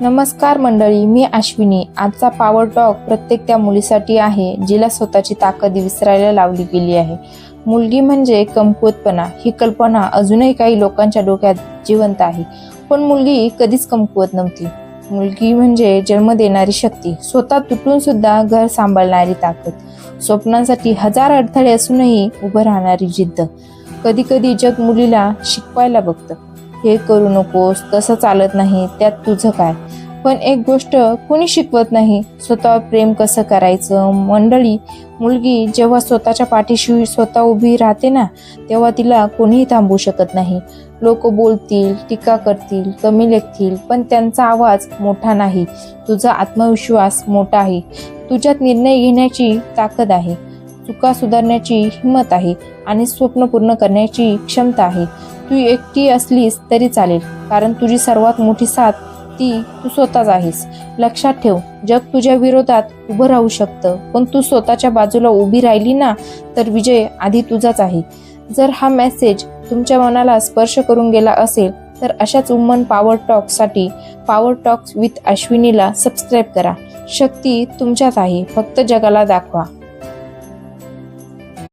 नमस्कार मंडळी मी अश्विनी. आजचा पॉवर टॉक प्रत्येक त्या मुलीसाठी आहे जिला स्वतःची ताकद विसरायला लावली गेली आहे. मुलगी म्हणजे कमकुवतपणा. ही कल्पना अजूनही काही लोकांच्या डोक्यात जिवंत आहे. पण मुलगी कधीच कमकुवत नव्हती. मुलगी म्हणजे जन्म देणारी शक्ती. स्वतः तुटून सुद्धा घर सांभाळणारी ताकद. स्वप्नांसाठी हजार अडथळे असूनही उभं राहणारी जिद्द. कधी कधी जग मुलीला शिकवायला बघतं. हे करू नकोस तसं चालत नाही त्यात तुझं काय? पण एक गोष्ट कुणी शिकवत नाही. स्वतःवर प्रेम कसं करायचं? मंडळी मुलगी जेव्हा स्वतःच्या पाठीशी स्वतः उभी राहते ना तेव्हा तिला कोणीही थांबवू शकत नाही. लोक बोलतील टीका करतील कमी लेखतील पण त्यांचा आवाज मोठा नाही. तुझा आत्मविश्वास मोठा आहे. तुझ्यात निर्णय घेण्याची ताकद आहे. चुका सुधारण्याची हिंमत आहे आणि स्वप्न पूर्ण करण्याची क्षमता आहे. तू एकटी असलीस तरी चालेल कारण तुझी सर्वात मोठी साथ ती तू स्वतःच आहेस. लक्षात ठेव जग तुझ्या विरोधात उभं राहू शकतं. पण तू स्वतःच्या बाजूला उभी राहिली ना तर विजय आधी तुझाच आहे. जर हा मेसेज तुमच्या मनाला स्पर्श करून गेला असेल तर अशाच वुमन पॉवर टॉकसाठी पॉवर टॉक्स विथ अश्विनीला सबस्क्राईब करा. शक्ती तुमच्यात आहे. फक्त जगाला दाखवा.